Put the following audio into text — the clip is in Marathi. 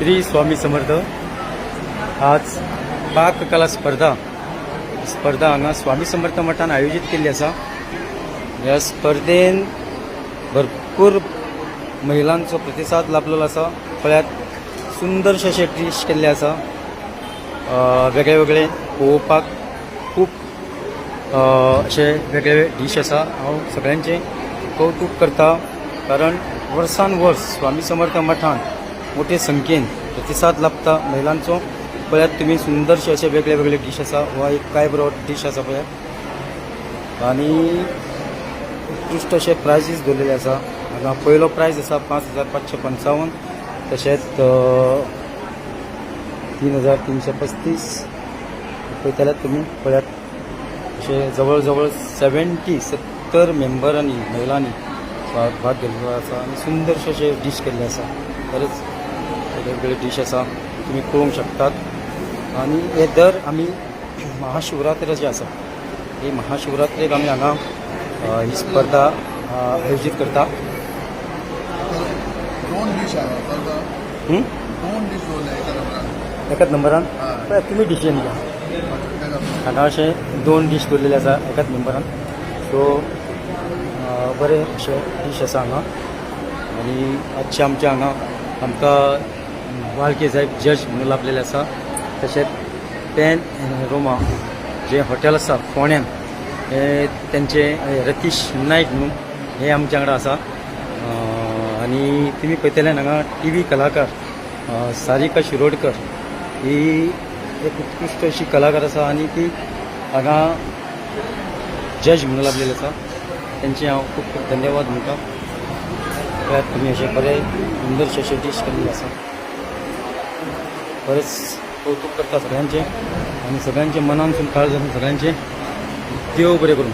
श्री स्वामी समर्थ. आज पाककला स्पर्धा स्पर्धा हांगा स्वामी समर्थ मठान आयोजीत केल्ली आसा ह्या स्पर्धेन भरपूर महिलांचो प्रतिसाद लाभलेलो आसा पळयात सुंदरशे अशे डिश केल्ले आसा वेगळे वेगळे पळोवपाक खूब अशे वेगळे डीश आसा हांव सगळ्यांचे कौतुक करता कारण वर्सान वर्स स्वामी समर्थ मठान मोठे संख्येन प्रतिसाद लाभता महिलांचो. पळयात तुमी सुंदरशे अशे वेगळे वेगळे डीश आसा हो एक काय बरो डीश आसा पळयात. आनी उत्कृश्ट अशे प्रायजीस दवरलेले आसा हांगा पयलो प्रायज आसा पांच हजार पांचशे पंचावन्न. तशेंच तीन हजार तिनशे पस्तीस. पळयताल्यार तुमी पळयात. अशे जवळ जवळ सेवेंटी सत्तर मेंबरांनी महिलांनी भाग भाग घेतलेलो आसा आनी सुंदरशे अशे डीश केल्ले आसा खरेंच वेगवेगळे डीश आसा तुमी पळोवंक शकतात. आनी हे दर आमी महाशिवरात्री जी आसा ही महाशिवरात्रेक आमी हांगा ही स्पर्धा आयोजीत करता. दोन डिश नंबरान एकाच नंबरान तुमी डिशीन घ्या. नंबरान. हांगा अशे दोन डीश दवरलेले आसा एकाच मेंबरान सो बरे अशे डीश आसा हांगा आनी आजचे आमचे हांगा आमकां वाळके साहेब जज म्हणून लाभलेले आसा तशेंच पॅन रोमा जे हॉटेल आसा फोण्यान हे तेंचे रतीश नायक म्हणून हे आमच्या वांगडा आसा आनी तुमी पळयतले हांगा टी व्ही कलाकार सारिका शिरोडकर ही एक उत्कृश्ट अशी कलाकार आसा आनी ती हांगा जज म्हणून लाभलेली आसा त्यांचे हांव खूब खूप धन्यवाद म्हणटा पळयात तुमी अशें बरे सुंदरशे अशे डीश केल्ले आसा बरेच कौतुक करता सगळ्यांचे आनी सगळ्यांचे मनानसून काळजी सगळ्यांचे देव बरें करून.